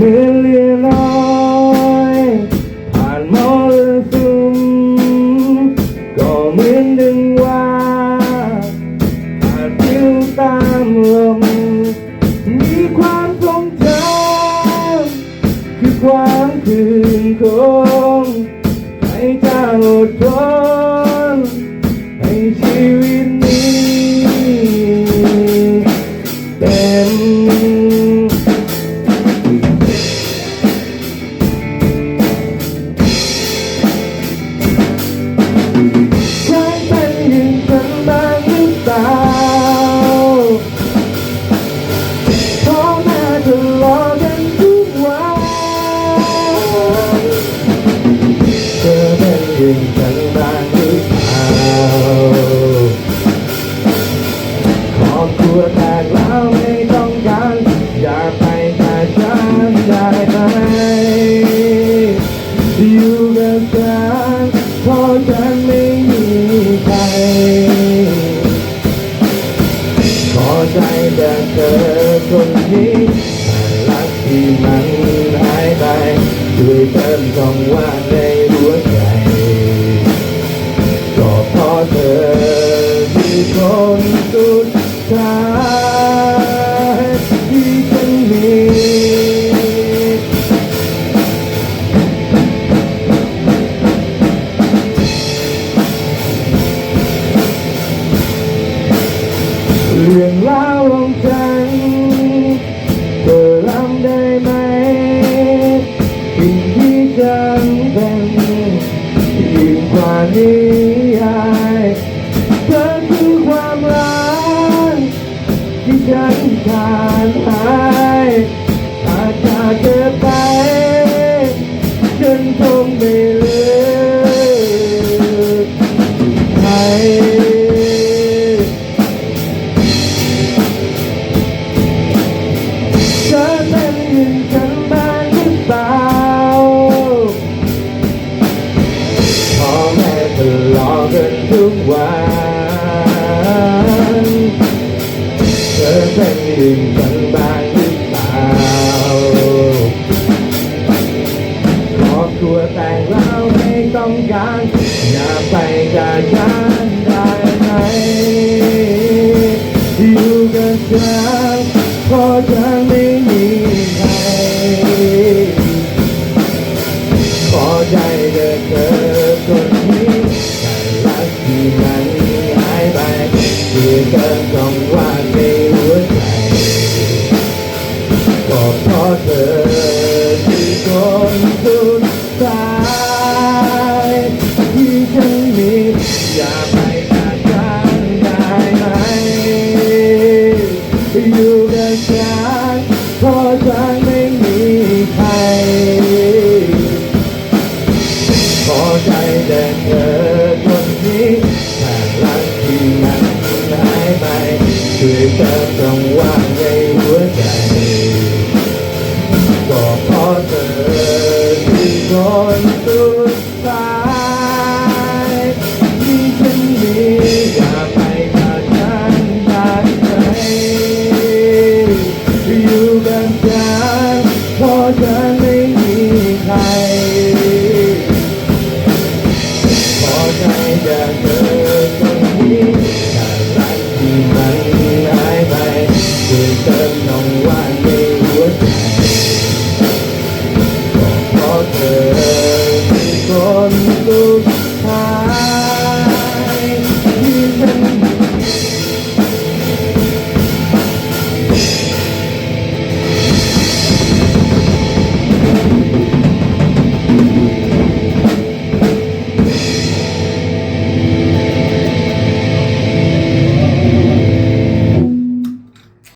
มือนเรือลอยผ่านมรสุมก็เหมือนดึงว่าผ่านผิวตามลมมีความทรงจำคือความคืนคงให้เจ้าอดทน อคนนี้รักที่มันหายไปช่วยเติมช่องว่าในหัวใจก็เพราะเธอคือคนสุดท้ายที่ฉันมีเรื่องราว นเป็นยิ่งกว่านิยายเธอคือความรักที่ฉันขาดหายอาจจะเธอไปฉันคงไม่ กันทุกวันเธอเป็นหนึ่งฉันบาง องว่างในหัวใจก็เพราะเธอคือคนสุดท้ายที่ฉันมีอย่าไปจากฉันได้ไหมอยู่กับฉันเพราะฉันไม่มีใครขอใจแต่เธอ แต่